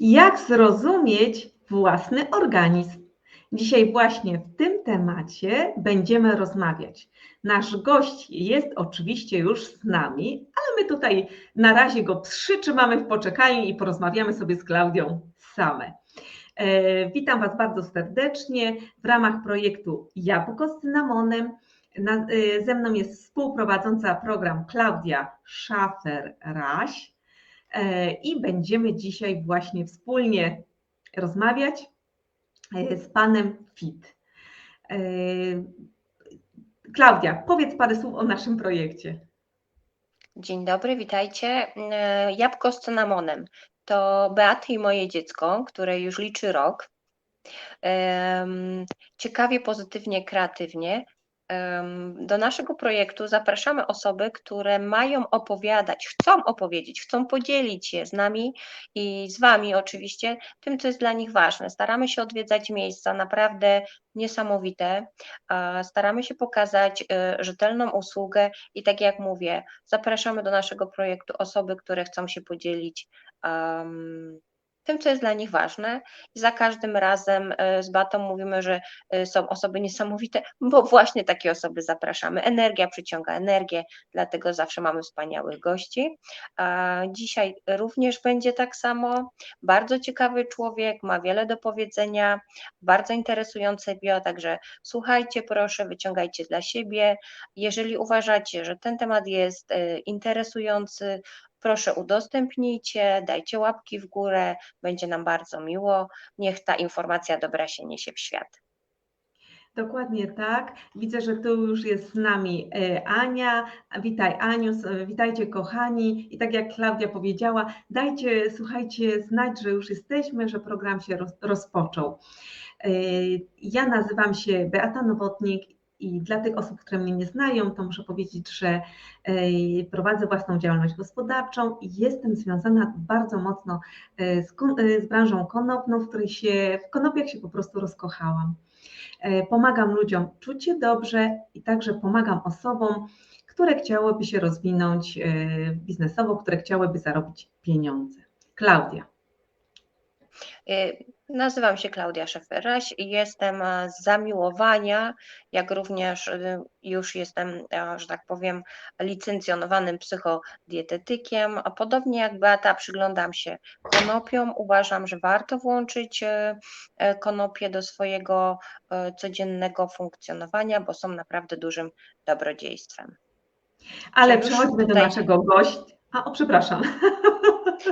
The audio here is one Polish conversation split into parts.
Jak zrozumieć własny organizm? Dzisiaj właśnie w tym temacie będziemy rozmawiać. Nasz gość jest oczywiście już z nami, ale my tutaj na razie go przytrzymamy w poczekalni i porozmawiamy sobie z Klaudią same. E, witam Was bardzo serdecznie w ramach projektu Jabłko z cynamonem. Na, e, ze mną jest współprowadząca program Klaudia Szafer-Raś i będziemy dzisiaj właśnie wspólnie rozmawiać z panem Fit. Klaudia, powiedz parę słów o naszym projekcie. Dzień dobry, witajcie. Jabłko z cynamonem to Beaty i moje dziecko, które już liczy rok. Ciekawie, pozytywnie, kreatywnie. Do naszego projektu zapraszamy osoby, które mają opowiadać, chcą opowiedzieć, chcą podzielić się z nami i z Wami oczywiście tym, co jest dla nich ważne. Staramy się odwiedzać miejsca naprawdę niesamowite, staramy się pokazać e, rzetelną usługę i tak jak mówię, zapraszamy do naszego projektu osoby, które chcą się podzielić tym, co jest dla nich ważne. I za każdym razem e, z Batą mówimy, że e, są osoby niesamowite, bo właśnie takie osoby zapraszamy. Energia przyciąga energię, dlatego zawsze mamy wspaniałych gości. Dzisiaj również będzie tak samo. Bardzo ciekawy człowiek, ma wiele do powiedzenia, bardzo interesujące bio, także słuchajcie proszę, wyciągajcie dla siebie. Jeżeli uważacie, że ten temat jest e, interesujący, Proszę udostępnijcie, dajcie łapki w górę, będzie nam bardzo miło. Niech ta informacja dobra się niesie w świat. Dokładnie tak. Widzę, że tu już jest z nami e, Ania. Witaj Aniu, witajcie kochani. I tak jak Klaudia powiedziała, dajcie, słuchajcie, znać, że już jesteśmy, że program się rozpoczął. E, ja nazywam się Beata Nowotnik i dla tych osób, które mnie nie znają, to muszę powiedzieć, że prowadzę własną działalność gospodarczą i jestem związana bardzo mocno e, z, e, z branżą konopną, w której się, w konopiach się po prostu rozkochałam. E, pomagam ludziom czuć się dobrze i także pomagam osobom, które chciałyby się rozwinąć biznesowo, które chciałyby zarobić pieniądze. Klaudia. Nazywam się Klaudia Szeferaś i jestem e, z zamiłowania, jak również e, już jestem, e, że tak powiem, licencjonowanym psychodietetykiem. A podobnie jak Beata, przyglądam się konopiom. Uważam, że warto włączyć konopie do swojego codziennego funkcjonowania, bo są naprawdę dużym dobrodziejstwem. Ale przechodźmy do naszego gościa. A, o, przepraszam.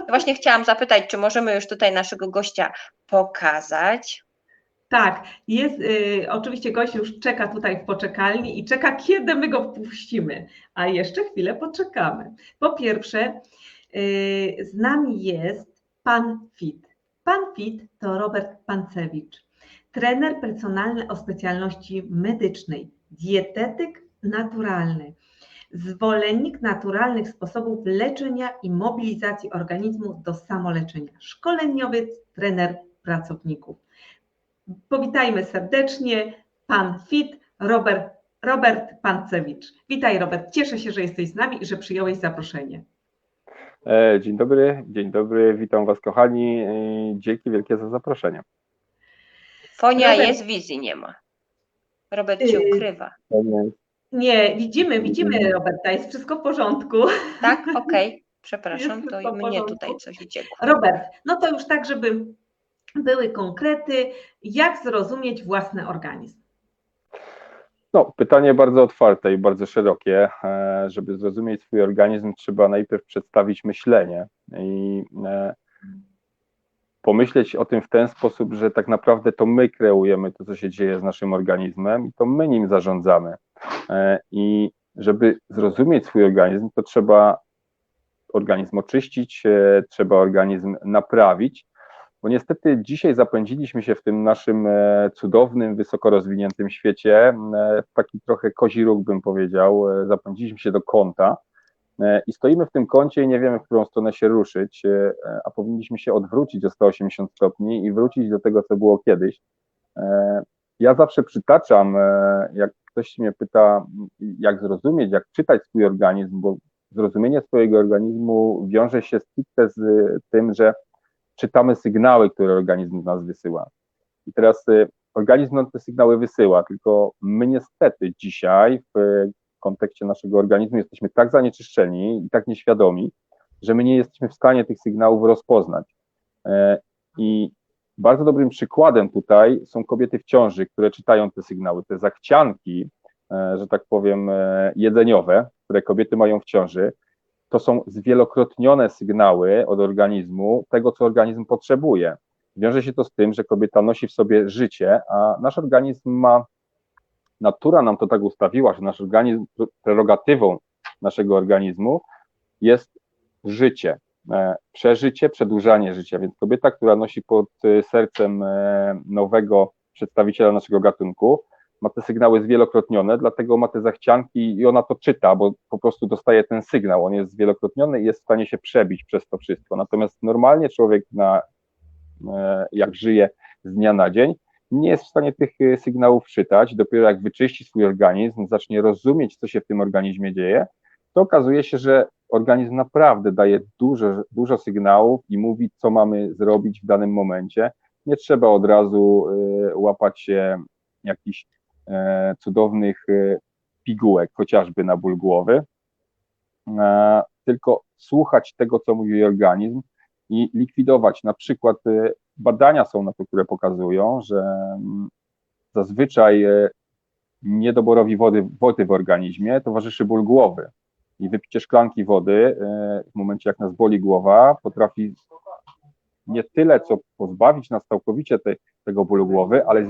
Właśnie chciałam zapytać, czy możemy już tutaj naszego gościa pokazać? Tak, jest, y, oczywiście gość już czeka tutaj w poczekalni i czeka, kiedy my go wpuścimy, a jeszcze chwilę poczekamy. Po pierwsze, y, z nami jest pan Fit. Pan Fit to Robert Pancewicz, trener personalny o specjalności medycznej, dietetyk naturalny, zwolennik naturalnych sposobów leczenia i mobilizacji organizmu do samoleczenia, szkoleniowiec, trener pracowników. Powitajmy serdecznie pan Fit, Robert, Robert Pancewicz. Witaj Robert, cieszę się, że jesteś z nami i że przyjąłeś zaproszenie. E, dzień dobry, dzień dobry, witam Was kochani. E, dzięki wielkie za zaproszenie. Fonia Robert, jest, wizji nie ma. Robert cię y, ukrywa. Nie, widzimy, widzimy Roberta, jest wszystko w porządku. Tak, okej, okay. przepraszam, to i mnie tutaj coś uciekło. Robert, no to już tak, żeby były konkrety, jak zrozumieć własny organizm? No, pytanie bardzo otwarte i bardzo szerokie. E, żeby zrozumieć swój organizm, trzeba najpierw przedstawić myślenie i e, pomyśleć o tym w ten sposób, że tak naprawdę to my kreujemy to, co się dzieje z naszym organizmem i to my nim zarządzamy. E, I żeby zrozumieć swój organizm, to trzeba organizm oczyścić, e, trzeba organizm naprawić, bo niestety dzisiaj zapędziliśmy się w tym naszym e, cudownym, wysoko rozwiniętym świecie w taki trochę kozi róg, bym powiedział. Zapędziliśmy się do kąta i stoimy w tym kącie i nie wiemy, w którą stronę się ruszyć, a powinniśmy się odwrócić o 180 stopni i wrócić do tego, co było kiedyś. Ja zawsze przytaczam, jak ktoś mnie pyta, jak zrozumieć, jak czytać swój organizm, bo zrozumienie swojego organizmu wiąże się stricte z tym, że czytamy sygnały, które organizm do nas wysyła. I teraz y, organizm nam te sygnały wysyła, tylko my niestety dzisiaj w kontekście naszego organizmu jesteśmy tak zanieczyszczeni i tak nieświadomi, że my nie jesteśmy w stanie tych sygnałów rozpoznać. E, I bardzo dobrym przykładem tutaj są kobiety w ciąży, które czytają te sygnały, te zachcianki, e, że tak powiem, e, jedzeniowe, które kobiety mają w ciąży. To są zwielokrotnione sygnały od organizmu tego, co organizm potrzebuje. Wiąże się to z tym, że kobieta nosi w sobie życie, a nasz organizm ma, natura nam to tak ustawiła, że nasz organizm, prerogatywą naszego organizmu jest życie, przeżycie, przedłużanie życia. Więc kobieta, która nosi pod e, sercem e, nowego przedstawiciela naszego gatunku, ma te sygnały zwielokrotnione, dlatego ma te zachcianki i ona to czyta, bo po prostu dostaje ten sygnał. On jest zwielokrotniony i jest w stanie się przebić przez to wszystko. Natomiast normalnie człowiek, na, jak żyje z dnia na dzień, nie jest w stanie tych sygnałów czytać. Dopiero jak wyczyści swój organizm, zacznie rozumieć, co się w tym organizmie dzieje, to okazuje się, że organizm naprawdę daje dużo, dużo sygnałów i mówi, co mamy zrobić w danym momencie. Nie trzeba od razu y, łapać się jakichś e, cudownych y, pigułek, chociażby na ból głowy, tylko słuchać tego, co mówi organizm i likwidować. Na przykład y, badania są na to, które pokazują, że mm, zazwyczaj niedoborowi wody, wody w organizmie towarzyszy ból głowy i wypicie szklanki wody e, w momencie, jak nas boli głowa, potrafi nie tyle, co pozbawić nas całkowicie te, tego bólu głowy, ale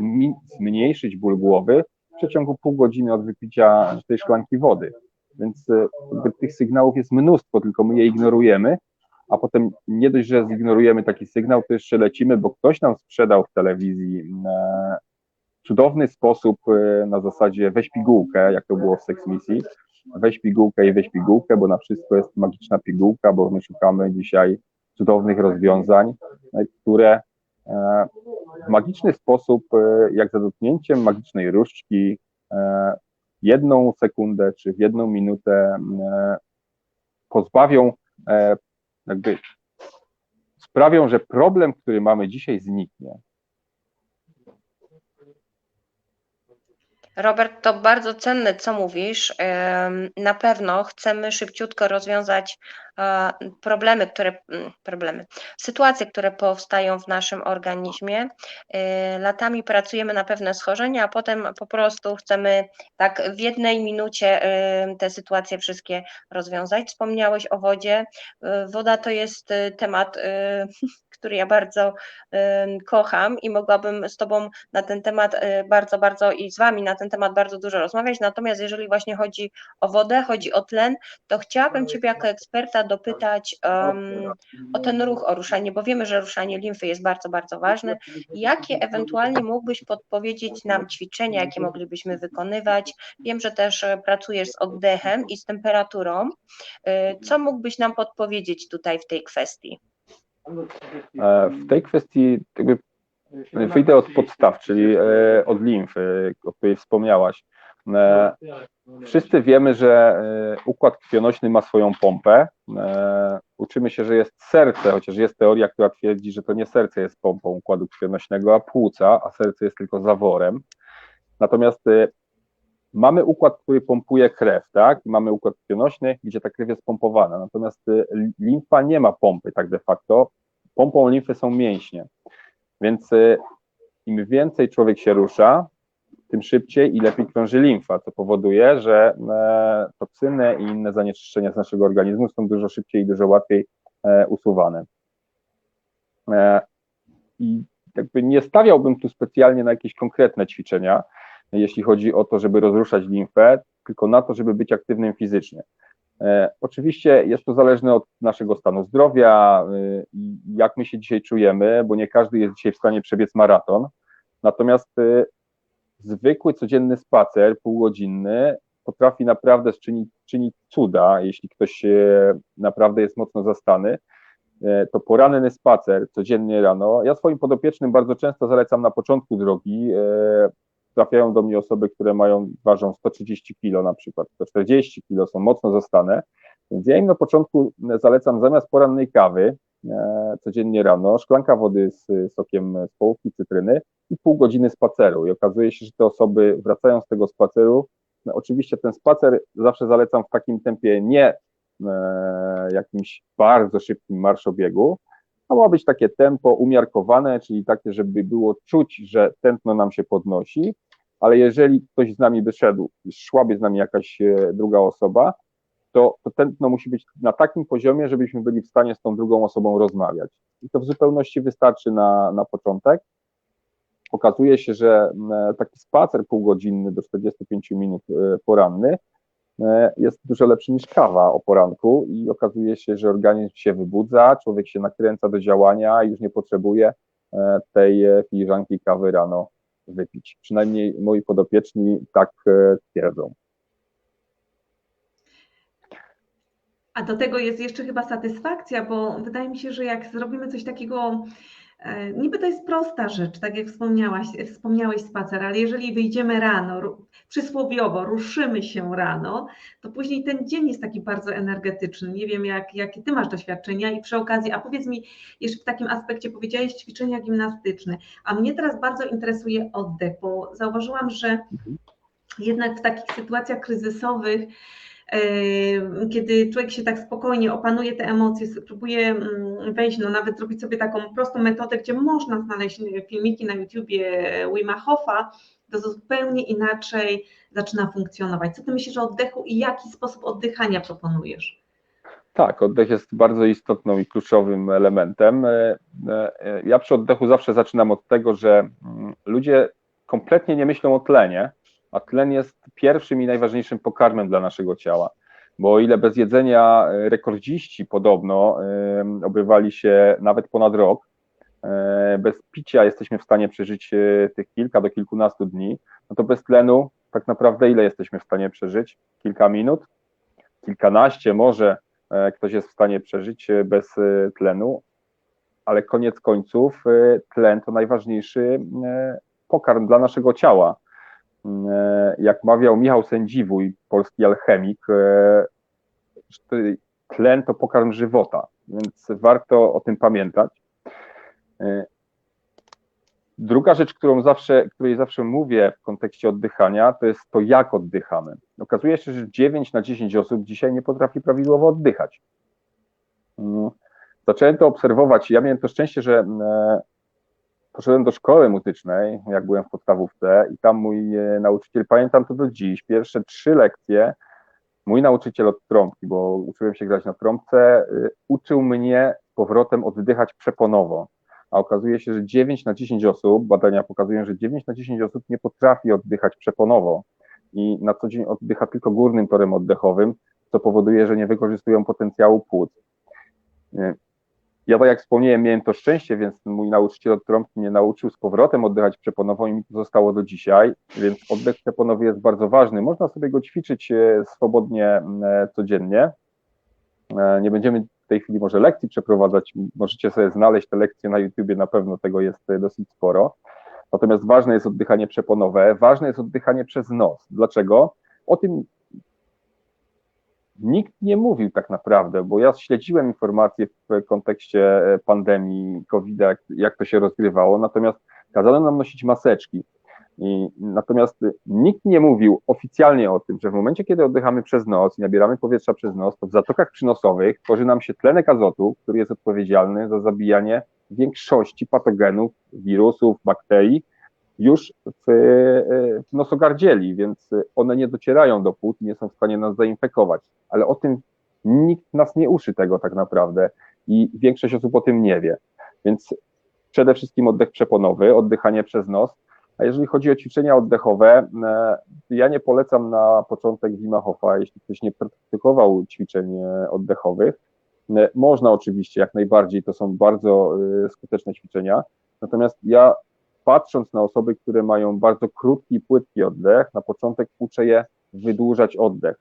zmniejszyć ból głowy w przeciągu pół godziny od wypicia tej szklanki wody. Więc e, tych sygnałów jest mnóstwo, tylko my je ignorujemy, a potem nie dość, że zignorujemy taki sygnał, to jeszcze lecimy, bo ktoś nam sprzedał w telewizji e, cudowny sposób na zasadzie weź pigułkę, jak to było w Sex Misji, weź pigułkę i weź pigułkę, bo na wszystko jest magiczna pigułka, bo my szukamy dzisiaj cudownych rozwiązań, e, które e, w magiczny sposób, e, jak za dotknięciem magicznej różdżki, jedną sekundę czy w jedną minutę pozbawią, jakby sprawią, że problem, który mamy dzisiaj, zniknie. Robert, to bardzo cenne, co mówisz. Na pewno chcemy szybciutko rozwiązać e, problemy, które, mm, problemy, sytuacje, które powstają w naszym organizmie. E, latami pracujemy na pewne schorzenia, a potem po prostu chcemy tak w jednej minucie te sytuacje wszystkie rozwiązać. Wspomniałeś o wodzie. E, woda to jest temat który ja bardzo kocham i mogłabym z Tobą na ten temat y, bardzo, bardzo i z Wami na ten temat bardzo dużo rozmawiać. Natomiast jeżeli właśnie chodzi o wodę, chodzi o tlen, to chciałabym Ciebie jako eksperta dopytać um, o ten ruch, o ruszanie, bo wiemy, że ruszanie limfy jest bardzo, bardzo ważne. Jakie ewentualnie mógłbyś podpowiedzieć nam ćwiczenia, jakie moglibyśmy wykonywać? Wiem, że też e, pracujesz z oddechem i z temperaturą. Y, co mógłbyś nam podpowiedzieć tutaj w tej kwestii? E, w tej kwestii jakby wyjdę od podstaw, czyli e, od limfy, o której wspomniałaś. E, wszyscy wiemy, że układ krwionośny ma swoją pompę. Uczymy się, że jest serce, chociaż jest teoria, która twierdzi, że to nie serce jest pompą układu krwionośnego, a płuca, a serce jest tylko zaworem. Natomiast mamy układ, który pompuje krew, tak? I mamy układ krwionośny, gdzie ta krew jest pompowana. Natomiast y, limfa nie ma pompy, tak de facto. Pompą limfy są mięśnie. Więc y, im więcej człowiek się rusza, tym szybciej i lepiej krąży limfa, co powoduje, że e, toksyny i inne zanieczyszczenia z naszego organizmu są dużo szybciej i dużo łatwiej e, usuwane. E, I jakby nie stawiałbym tu specjalnie na jakieś konkretne ćwiczenia, jeśli chodzi o to, żeby rozruszać limfę, tylko na to, żeby być aktywnym fizycznie. E, oczywiście jest to zależne od naszego stanu zdrowia, e, jak my się dzisiaj czujemy, bo nie każdy jest dzisiaj w stanie przebiec maraton. Natomiast e, zwykły, codzienny spacer, półgodzinny, potrafi naprawdę czynić, czynić cuda, jeśli ktoś naprawdę jest mocno zastany. To poranny spacer codziennie rano. Ja swoim podopiecznym bardzo często zalecam na początku drogi trafiają do mnie osoby, które mają, ważą 130 kg na przykład, 140 kg, są mocno zastane, więc ja im na początku zalecam zamiast porannej kawy, e, codziennie rano, szklanka wody z sokiem z połówki cytryny i pół godziny spaceru. I okazuje się, że te osoby wracają z tego spaceru. No, oczywiście ten spacer zawsze zalecam w takim tempie nie e, jakimś bardzo szybkim marszobiegu, a ma być takie tempo umiarkowane, czyli takie, żeby było czuć, że tętno nam się podnosi, ale jeżeli ktoś z nami by szedł, szłaby z nami jakaś e, druga osoba, to, to tętno musi być na takim poziomie, żebyśmy byli w stanie z tą drugą osobą rozmawiać. I to w zupełności wystarczy na, na początek. Okazuje się, że e, taki spacer półgodzinny do 45 minut e, poranny jest dużo lepszy niż kawa o poranku i okazuje się, że organizm się wybudza, człowiek się nakręca do działania i już nie potrzebuje tej filiżanki kawy rano wypić. Przynajmniej moi podopieczni tak twierdzą. A do tego jest jeszcze chyba satysfakcja, bo wydaje mi się, że jak zrobimy coś takiego, e, niby to jest prosta rzecz, tak jak wspomniałaś, wspomniałeś spacer, ale jeżeli wyjdziemy rano, przysłowiowo ruszymy się rano, to później ten dzień jest taki bardzo energetyczny. Nie wiem, jak, jakie ty masz doświadczenia i przy okazji, a powiedz mi jeszcze w takim aspekcie, powiedziałeś ćwiczenia gimnastyczne, a mnie teraz bardzo interesuje oddech, bo zauważyłam, że jednak w takich sytuacjach kryzysowych, kiedy człowiek się tak spokojnie opanuje te emocje, próbuje mm, wejść, no nawet zrobić sobie taką prostą metodę, gdzie można znaleźć filmiki na YouTubie Wima Hofa, to zupełnie inaczej zaczyna funkcjonować. Co ty myślisz o oddechu i jaki sposób oddychania proponujesz? Tak, oddech jest bardzo istotną i kluczowym elementem. E, e, ja przy oddechu zawsze zaczynam od tego, że mm, ludzie kompletnie nie myślą o tlenie, a tlen jest pierwszym i najważniejszym pokarmem dla naszego ciała. Bo o ile bez jedzenia e, rekordziści podobno obywali się nawet ponad rok, y, bez picia jesteśmy w stanie przeżyć y, tych kilka do kilkunastu dni, no to bez tlenu tak naprawdę ile jesteśmy w stanie przeżyć? Kilka minut? Kilkanaście może ktoś jest w stanie przeżyć bez tlenu, ale koniec końców tlen to najważniejszy pokarm dla naszego ciała. E, jak mawiał Michał Sędziwój, polski alchemik, e, tlen to pokarm żywota, więc warto o tym pamiętać. E, druga rzecz, którą zawsze, której zawsze mówię w kontekście oddychania, to jest to, jak oddychamy. Okazuje się, że 9 na 10 osób dzisiaj nie potrafi prawidłowo oddychać. Mm, zacząłem to obserwować. Ja miałem to szczęście, że poszedłem do szkoły muzycznej, jak byłem w podstawówce i tam mój e, nauczyciel, pamiętam to do dziś, pierwsze trzy lekcje, mój nauczyciel od trąbki, bo uczyłem się grać na trąbce, e, uczył mnie powrotem oddychać przeponowo. A okazuje się, że 9 na 10 osób, badania pokazują, że 9 na 10 osób nie potrafi oddychać przeponowo i na co dzień oddycha tylko górnym torem oddechowym, co powoduje, że nie wykorzystują potencjału płuc. Ja tak jak wspomniałem, miałem to szczęście, więc mój nauczyciel od trąbki mnie nauczył z powrotem oddychać przeponowo i mi to zostało do dzisiaj, więc oddech przeponowy jest bardzo ważny. Można sobie go ćwiczyć e, swobodnie e, codziennie. E, nie będziemy w tej chwili może lekcji przeprowadzać, możecie sobie znaleźć te lekcje na YouTubie, na pewno tego jest dosyć sporo. Natomiast ważne jest oddychanie przeponowe, ważne jest oddychanie przez nos. Dlaczego? O tym nikt nie mówił tak naprawdę, bo ja śledziłem informacje w kontekście e, pandemii COVID, jak, jak to się rozgrywało, natomiast kazano nam nosić maseczki. I, natomiast nikt nie mówił oficjalnie o tym, że w momencie, kiedy oddychamy przez nos i nabieramy powietrza przez nos, to w zatokach przynosowych tworzy nam się tlenek azotu, który jest odpowiedzialny za zabijanie większości patogenów, wirusów, bakterii, już w, e, w nosogardzieli, więc one nie docierają do płuc nie są w stanie nas zainfekować. Ale o tym nikt nas nie uczy tego tak naprawdę i większość osób o tym nie wie. Więc przede wszystkim oddech przeponowy, oddychanie przez nos. A jeżeli chodzi o ćwiczenia oddechowe, e, ja nie polecam na początek Wima jeśli ktoś nie praktykował ćwiczeń e, oddechowych. Można oczywiście, jak najbardziej, to są bardzo skuteczne ćwiczenia. Natomiast ja patrząc na osoby, które mają bardzo krótki, płytki oddech, na początek uczę je wydłużać oddech.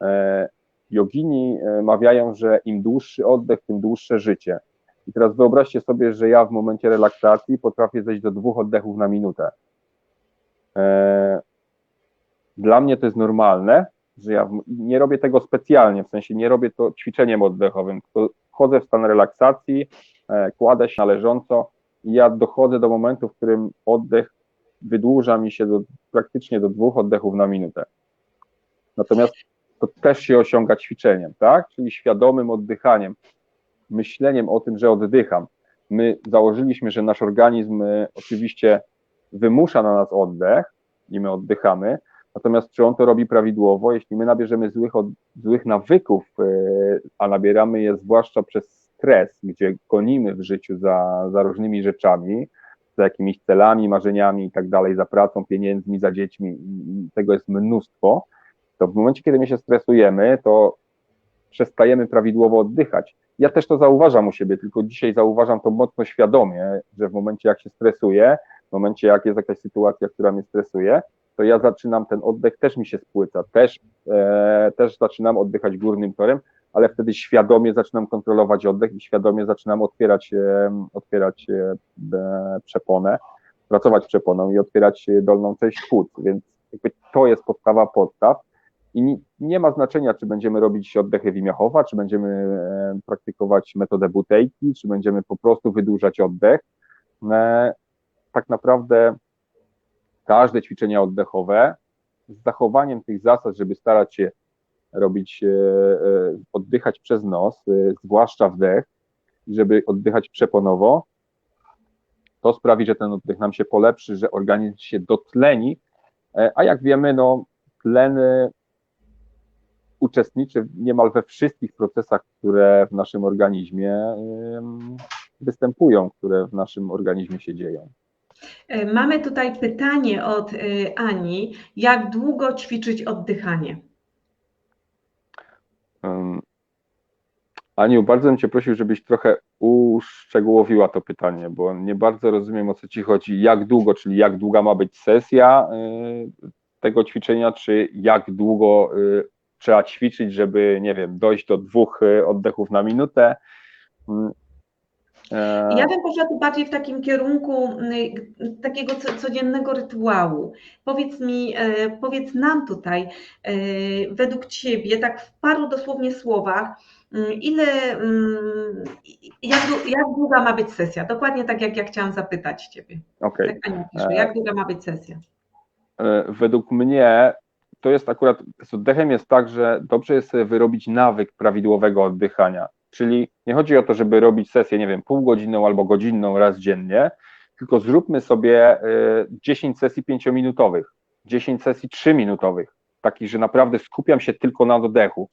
E, jogini e, mawiają, że im dłuższy oddech, tym dłuższe życie. I teraz wyobraźcie sobie, że ja w momencie relaksacji potrafię zejść do dwóch oddechów na minutę. E, dla mnie to jest normalne, że ja nie robię tego specjalnie, w sensie nie robię to ćwiczeniem oddechowym, wchodzę w stan relaksacji, kładę się na leżąco ja dochodzę do momentu, w którym oddech wydłuża mi się do, praktycznie do dwóch oddechów na minutę. Natomiast to też się osiąga ćwiczeniem, tak? Czyli świadomym oddychaniem, myśleniem o tym, że oddycham. My założyliśmy, że nasz organizm e, oczywiście wymusza na nas oddech i my oddychamy, natomiast czy on to robi prawidłowo, jeśli my nabierzemy złych, od, złych nawyków, e, a nabieramy je zwłaszcza przez stres, gdzie gonimy w życiu za, za różnymi rzeczami, za jakimiś celami, marzeniami i tak dalej, za pracą, pieniędzmi, za dziećmi, tego jest mnóstwo, to w momencie, kiedy my się stresujemy, to przestajemy prawidłowo oddychać. Ja też to zauważam u siebie, tylko dzisiaj zauważam to mocno świadomie, że w momencie, jak się stresuję, w momencie, jak jest jakaś sytuacja, która mnie stresuje, to ja zaczynam, ten oddech też mi się spłyca, też, e, też zaczynam oddychać górnym torem, ale wtedy świadomie zaczynam kontrolować oddech i świadomie zaczynam otwierać, e, otwierać e, przeponę, pracować przeponą i otwierać e, dolną część płuc, więc to jest podstawa podstaw i nie, ma znaczenia, czy będziemy robić oddechy Wimiachowa, czy będziemy praktykować metodę butejki, czy będziemy po prostu wydłużać oddech. Tak naprawdę każde ćwiczenia oddechowe z zachowaniem tych zasad, żeby starać się robić, e, e, oddychać przez nos, e, zwłaszcza wdech, żeby oddychać przeponowo, to sprawi, że ten oddech nam się polepszy, że organizm się dotleni, a jak wiemy, no, tlen uczestniczy niemal we wszystkich procesach, które w naszym organizmie występują, które w naszym organizmie się dzieją. Mamy tutaj pytanie od Ani. Jak długo ćwiczyć oddychanie? Em, Aniu, bardzo bym Cię prosił, żebyś trochę uszczegółowiła to pytanie, bo nie bardzo rozumiem o co Ci chodzi. Jak długo, czyli jak długa ma być sesja y, tego ćwiczenia, czy jak długo y, trzeba ćwiczyć, żeby, nie wiem, dojść do dwóch y, oddechów na minutę. Mm, e, Ja bym poszła tu bardziej w takim kierunku y, takiego co- codziennego rytuału. Powiedz mi, e, powiedz nam tutaj, e, według Ciebie, tak w paru dosłownie słowach, mm, ile, mm, jak, jak długa ma być sesja? Dokładnie tak, jak ja chciałam zapytać Ciebie. Okej. Tak Ania pisze, jak długa ma być sesja? Według mnie to jest akurat z oddechem jest tak, że dobrze jest sobie wyrobić nawyk prawidłowego oddychania. Czyli nie chodzi o to, żeby robić sesję, nie wiem, półgodzinną albo godzinną raz dziennie, tylko zróbmy sobie e, 10 sesji pięciominutowych, 10 sesji trzyminutowych, takich, że naprawdę skupiam się tylko na oddechu.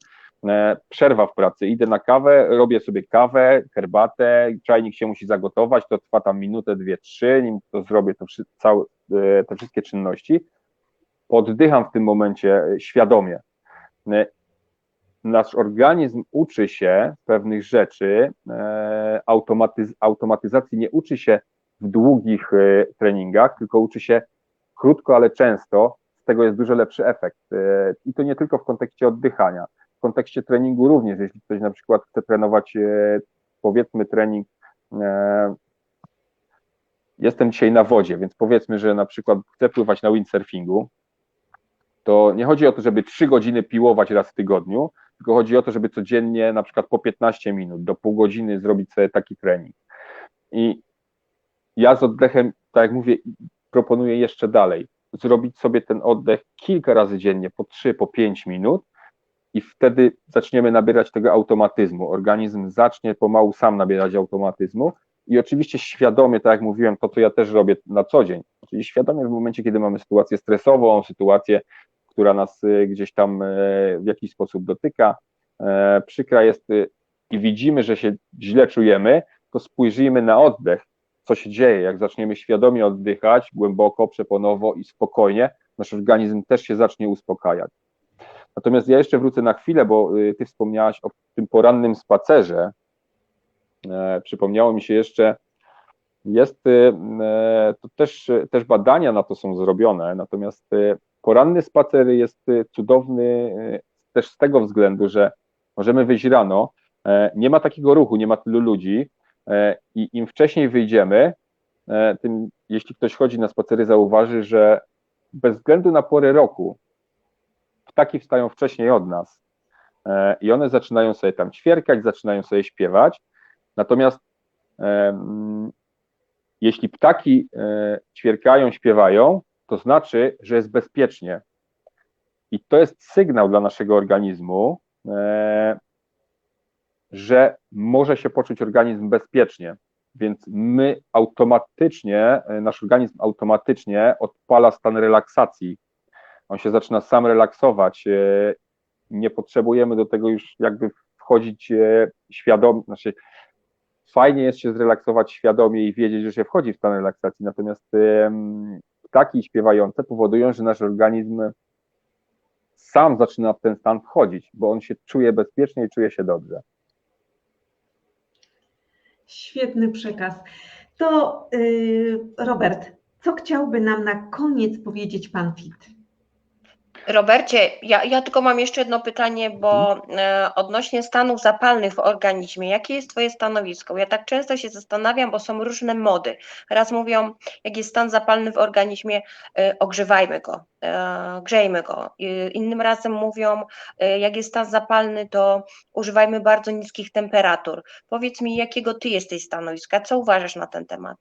E, Przerwa w pracy, idę na kawę, robię sobie kawę, herbatę, czajnik się musi zagotować, to trwa tam minutę, dwie, trzy, nim to zrobię to wszy- całe, e, te wszystkie czynności, poddycham w tym momencie e, świadomie. Nasz organizm uczy się pewnych rzeczy, e, automatyz automatyzacji nie uczy się w długich e, treningach, tylko uczy się krótko, ale często. Z tego jest dużo lepszy efekt. E, I to nie tylko w kontekście oddychania, w kontekście treningu również. Jeśli ktoś na przykład chce trenować, powiedzmy, trening jestem dzisiaj na wodzie, więc powiedzmy, że na przykład chcę pływać na windsurfingu, to nie chodzi o to, żeby trzy godziny piłować raz w tygodniu, tylko chodzi o to, żeby codziennie na przykład po 15 minut do pół godziny zrobić sobie taki trening. I ja z oddechem, tak jak mówię, proponuję jeszcze dalej, zrobić sobie ten oddech kilka razy dziennie, po 3, po 5 minut i wtedy zaczniemy nabierać tego automatyzmu. Organizm zacznie pomału sam nabierać automatyzmu i oczywiście świadomie, tak jak mówiłem, to co ja też robię na co dzień, czyli świadomie w momencie, kiedy mamy sytuację stresową, sytuację, która nas y, gdzieś tam y, w jakiś sposób dotyka, e, przykra jest y, i widzimy, że się źle czujemy, to spojrzyjmy na oddech, co się dzieje, jak zaczniemy świadomie oddychać, głęboko, przeponowo i spokojnie, nasz organizm też się zacznie uspokajać. Natomiast ja jeszcze wrócę na chwilę, bo ty wspomniałaś o tym porannym spacerze. E, Przypomniało mi się jeszcze, jest e, to też, też badania na to są zrobione, natomiast poranny spacer jest y, cudowny y, też z tego względu, że możemy wyjść rano, e, nie ma takiego ruchu, nie ma tylu ludzi e, i im wcześniej wyjdziemy, e, tym jeśli ktoś chodzi na spacery, zauważy, że bez względu na porę roku, ptaki wstają wcześniej od nas i one zaczynają sobie tam ćwierkać, zaczynają sobie śpiewać. Natomiast jeśli ptaki ćwierkają, śpiewają, to znaczy, że jest bezpiecznie. I to jest sygnał dla naszego organizmu, e, że może się poczuć organizm bezpiecznie. Więc my automatycznie, e, nasz organizm automatycznie odpala stan relaksacji. On się zaczyna sam relaksować. e, Nie potrzebujemy do tego już jakby wchodzić świadomie, znaczy fajnie jest się zrelaksować świadomie i wiedzieć, że się wchodzi w stan relaksacji, natomiast ptaki śpiewające powodują, że nasz organizm sam zaczyna w ten stan wchodzić, bo on się czuje bezpiecznie i czuje się dobrze. Świetny przekaz. To y, Robert, co chciałby nam na koniec powiedzieć Pan Fit? Robercie, ja, ja tylko mam jeszcze jedno pytanie, bo e, odnośnie stanów zapalnych w organizmie, jakie jest Twoje stanowisko? Ja tak często się zastanawiam, bo są różne mody. Raz mówią, jak jest stan zapalny w organizmie, e, ogrzewajmy go, e, grzejmy go. I Innym razem mówią, e, jak jest stan zapalny, to używajmy bardzo niskich temperatur. Powiedz mi, jakiego Ty jesteś stanowiska? Co uważasz na ten temat?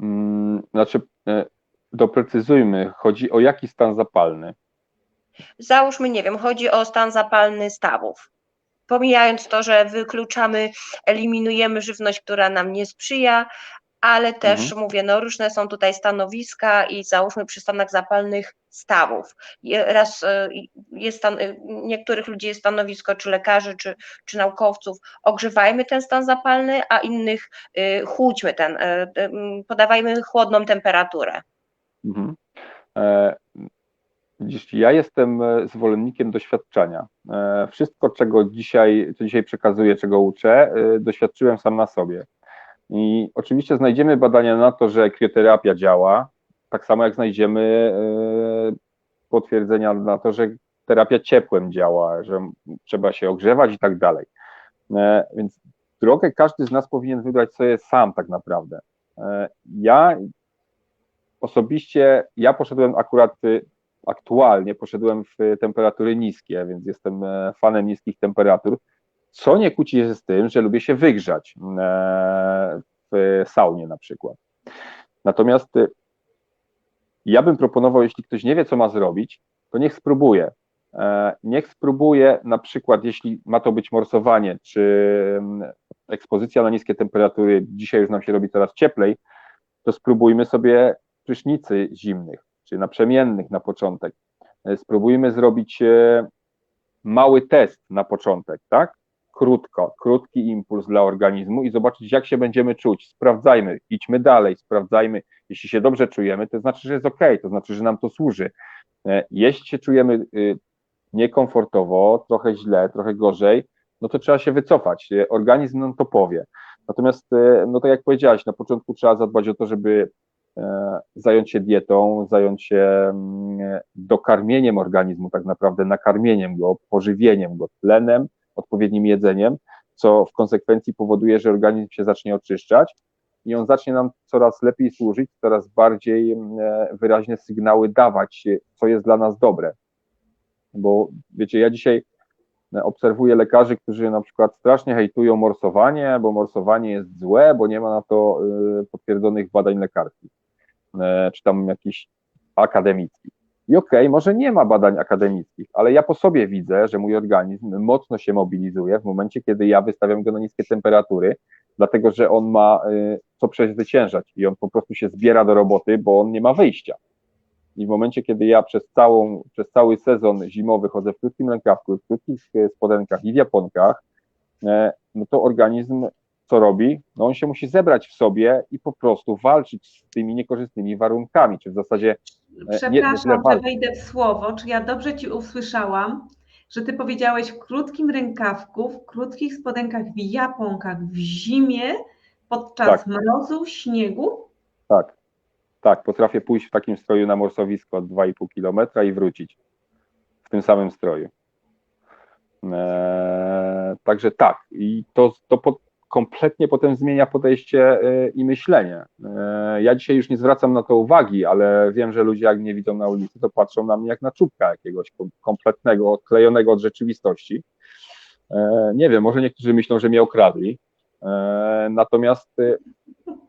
Mm, Znaczy, e, doprecyzujmy, chodzi o jaki stan zapalny. Załóżmy, nie wiem, chodzi o stan zapalny stawów. Pomijając to, że wykluczamy, eliminujemy żywność, która nam nie sprzyja, ale też mówię, no różne są tutaj stanowiska i załóżmy przy stanach zapalnych stawów. Raz e, jest stan, e, niektórych ludzi jest stanowisko, czy lekarzy, czy, czy naukowców, ogrzewajmy ten stan zapalny, a innych e, chłódźmy ten, podawajmy chłodną temperaturę. Mhm. E, ja jestem e, zwolennikiem doświadczenia. E, Wszystko, czego dzisiaj, co dzisiaj przekazuję, czego uczę, doświadczyłem sam na sobie. I oczywiście znajdziemy badania na to, że krioterapia działa, tak samo jak znajdziemy potwierdzenia na to, że terapia ciepłem działa, że trzeba się ogrzewać i tak dalej. Więc drogę każdy z nas powinien wybrać sobie sam tak naprawdę. Ja osobiście, ja poszedłem akurat y, aktualnie, poszedłem w temperatury niskie, więc jestem e, fanem niskich temperatur, co nie kłóci się z tym, że lubię się wygrzać e, w saunie na przykład. Natomiast y, ja bym proponował, jeśli ktoś nie wie, co ma zrobić, to niech spróbuje. E, Niech spróbuje na przykład, jeśli ma to być morsowanie, czy mm, ekspozycja na niskie temperatury, dzisiaj już nam się robi coraz cieplej, to spróbujmy sobie prysznicy zimnych, czy naprzemiennych na początek. E, Spróbujmy zrobić e, mały test na początek, tak? Krótko, krótki impuls dla organizmu i zobaczyć, jak się będziemy czuć. Sprawdzajmy, idźmy dalej, sprawdzajmy. Jeśli się dobrze czujemy, to znaczy, że jest ok, to znaczy, że nam to służy. E, Jeśli się czujemy y, niekomfortowo, trochę źle, trochę gorzej, no to trzeba się wycofać. Organizm nam to powie. Natomiast, no tak jak powiedziałaś, na początku trzeba zadbać o to, żeby zająć się dietą, zająć się mm, dokarmieniem organizmu, tak naprawdę nakarmieniem go, pożywieniem go tlenem, odpowiednim jedzeniem, co w konsekwencji powoduje, że organizm się zacznie oczyszczać i on zacznie nam coraz lepiej służyć, coraz bardziej mm, e, wyraźne sygnały dawać, e, co jest dla nas dobre. Bo wiecie, ja dzisiaj e, obserwuję lekarzy, którzy na przykład strasznie hejtują morsowanie, bo morsowanie jest złe, bo nie ma na to potwierdzonych badań lekarskich, e, czy tam jakichś akademickich. I okej, może nie ma badań akademickich, ale ja po sobie widzę, że mój organizm mocno się mobilizuje w momencie, kiedy ja wystawiam go na niskie temperatury, dlatego że on ma y, co przezwyciężać i on po prostu się zbiera do roboty, bo on nie ma wyjścia. I w momencie, kiedy ja przez, całą, przez cały sezon zimowy chodzę w krótkim rękawku, w krótkich e, spodenkach i w japonkach, e, no to organizm co robi? No on się musi zebrać w sobie i po prostu walczyć z tymi niekorzystnymi warunkami, czy w zasadzie E, nie- nie Przepraszam, tyle że wejdę w słowo. Czy ja dobrze Ci usłyszałam, że Ty powiedziałeś w krótkim rękawku, w krótkich spodenkach, w japonkach, w zimie, podczas Tak. mrozu, śniegu? tak, tak, potrafię pójść w takim stroju na morsowisko od 2,5 kilometra i wrócić w tym samym stroju. Eee, także tak, i to, to pod, kompletnie potem zmienia podejście y, i myślenie. Y, Ja dzisiaj już nie zwracam na to uwagi, ale wiem, że ludzie jak mnie widzą na ulicy, to patrzą na mnie jak na czubka jakiegoś kom- kompletnego, odklejonego od rzeczywistości. Y, Nie wiem, może niektórzy myślą, że mnie okradli. Natomiast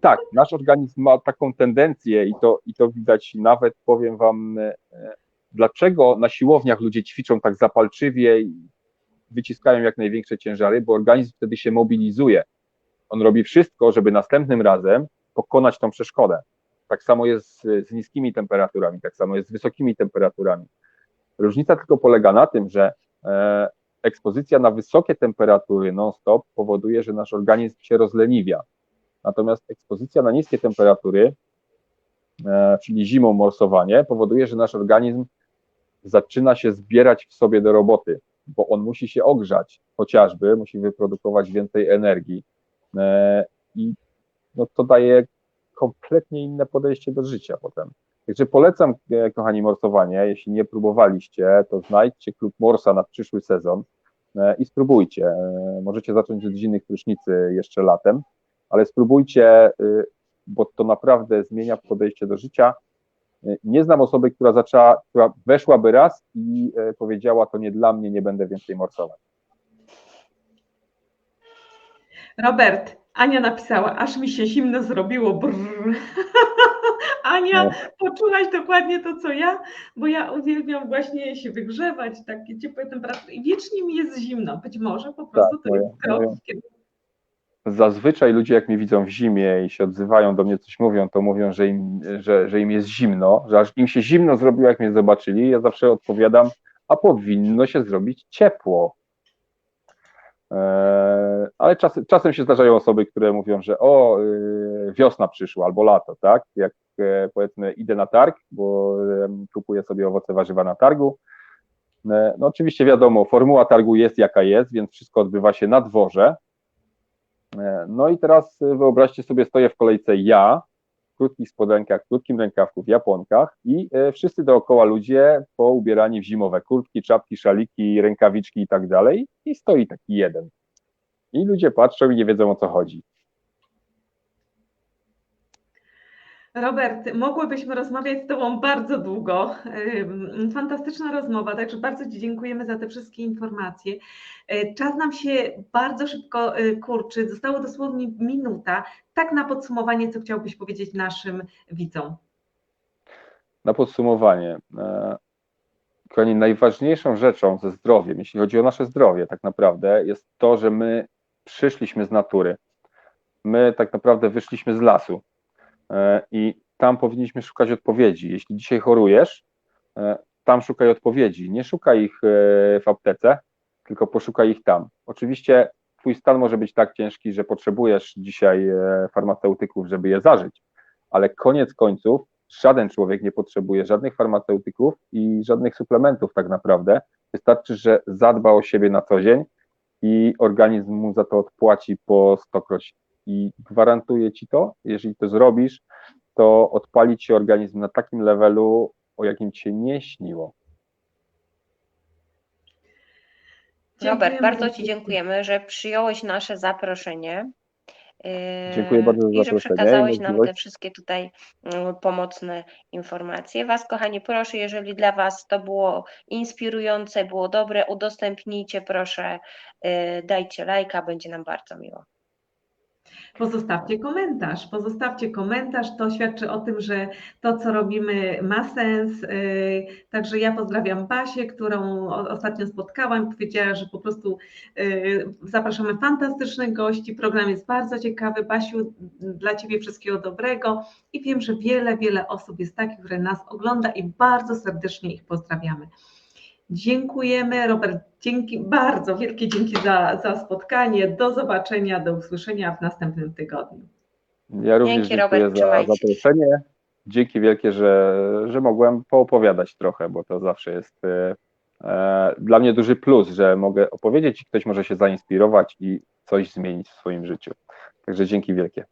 tak, nasz organizm ma taką tendencję i to, i to widać nawet, powiem Wam, dlaczego na siłowniach ludzie ćwiczą tak zapalczywie i wyciskają jak największe ciężary, bo organizm wtedy się mobilizuje. On robi wszystko, żeby następnym razem pokonać tą przeszkodę. Tak samo jest z, z niskimi temperaturami, tak samo jest z wysokimi temperaturami. Różnica tylko polega na tym, że e, ekspozycja na wysokie temperatury non-stop powoduje, że nasz organizm się rozleniwia. Natomiast ekspozycja na niskie temperatury, e, czyli zimą morsowanie, powoduje, że nasz organizm zaczyna się zbierać w sobie do roboty, bo on musi się ogrzać, chociażby musi wyprodukować więcej energii. E, I no, to daje kompletnie inne podejście do życia potem. Także polecam, e, kochani, morsowanie. Jeśli nie próbowaliście, to znajdźcie klub Morsa na przyszły sezon e, i spróbujcie. Możecie zacząć od zimnych prysznicy jeszcze latem, ale spróbujcie, y, bo to naprawdę zmienia podejście do życia. Y, Nie znam osoby, która zaczęła, która weszłaby raz i e, powiedziała, to nie dla mnie, nie będę więcej morsować. Robert, Ania napisała, aż mi się zimno zrobiło. Brrr. Ania, No. poczułaś dokładnie to, co ja, bo ja uwielbiam właśnie się wygrzewać, takie ciepłe temperatury i wiecznie mi jest zimno. Być może po prostu to moje- jest krok w kierunku Zazwyczaj ludzie, jak mnie widzą w zimie i się odzywają do mnie, coś mówią, to mówią, że im, że, że im jest zimno, że aż im się zimno zrobiło, jak mnie zobaczyli. Ja zawsze odpowiadam, a powinno się zrobić ciepło. Eee, ale czas, czasem się zdarzają osoby, które mówią, że o, yy, wiosna przyszła albo lato, tak? Jak e, powiedzmy idę na targ, bo kupuję sobie owoce, warzywa na targu. E, No oczywiście wiadomo, formuła targu jest jaka jest, więc wszystko odbywa się na dworze. E, No i teraz y, wyobraźcie sobie, stoję w kolejce ja, w krótkich spodenkach, w krótkim rękawku, w japonkach i e, wszyscy dookoła ludzie poubierani w zimowe kurtki, czapki, szaliki, rękawiczki i tak dalej i stoi taki jeden. I ludzie patrzą i nie wiedzą o co chodzi. Robert, mogłybyśmy rozmawiać z Tobą bardzo długo. Fantastyczna rozmowa, także bardzo Ci dziękujemy za te wszystkie informacje. E, Czas nam się bardzo szybko e, kurczy, zostało dosłownie minuta. Tak na podsumowanie, co chciałbyś powiedzieć naszym widzom? Na podsumowanie, e, kochani, najważniejszą rzeczą ze zdrowiem, jeśli chodzi o nasze zdrowie, tak naprawdę, jest to, że my przyszliśmy z natury. My tak naprawdę wyszliśmy z lasu i tam powinniśmy szukać odpowiedzi. Jeśli dzisiaj chorujesz, e, tam szukaj odpowiedzi. Nie szukaj ich e, w aptece, tylko poszukaj ich tam. Oczywiście Twój stan może być tak ciężki, że potrzebujesz dzisiaj e, farmaceutyków, żeby je zażyć, ale koniec końców żaden człowiek nie potrzebuje żadnych farmaceutyków i żadnych suplementów tak naprawdę. Wystarczy, że zadba o siebie na co dzień i organizm mu za to odpłaci po stokroć. I gwarantuję ci to, jeżeli to zrobisz, to odpali ci organizm na takim levelu, o jakim ci się nie śniło. Robert, bardzo Ci dziękujemy, że przyjąłeś nasze zaproszenie. yy, Dziękuję bardzo za I że zaproszenie i przekazałeś nam te wszystkie tutaj mm, pomocne informacje. Was, kochani, proszę, jeżeli dla Was to było inspirujące, było dobre, udostępnijcie, proszę, yy, dajcie lajka, będzie nam bardzo miło. Pozostawcie komentarz, pozostawcie komentarz, to świadczy o tym, że to, co robimy, ma sens. Yy, Także ja pozdrawiam Basię, którą ostatnio spotkałam, powiedziała, że po prostu yy, zapraszamy fantastycznych gości, program jest bardzo ciekawy. Basiu, dla Ciebie wszystkiego dobrego i wiem, że wiele, wiele osób jest takich, które nas ogląda i bardzo serdecznie ich pozdrawiamy. Dziękujemy, Robert. Dzięki, bardzo wielkie dzięki za, za spotkanie. Do zobaczenia, do usłyszenia w następnym tygodniu. Ja również Dzięki, Robert, dziękuję za trzymajcie się. zaproszenie. Dzięki wielkie, że, że mogłem poopowiadać trochę, bo to zawsze jest e, e, dla mnie duży plus, że mogę opowiedzieć i ktoś może się zainspirować i coś zmienić w swoim życiu. Także dzięki wielkie.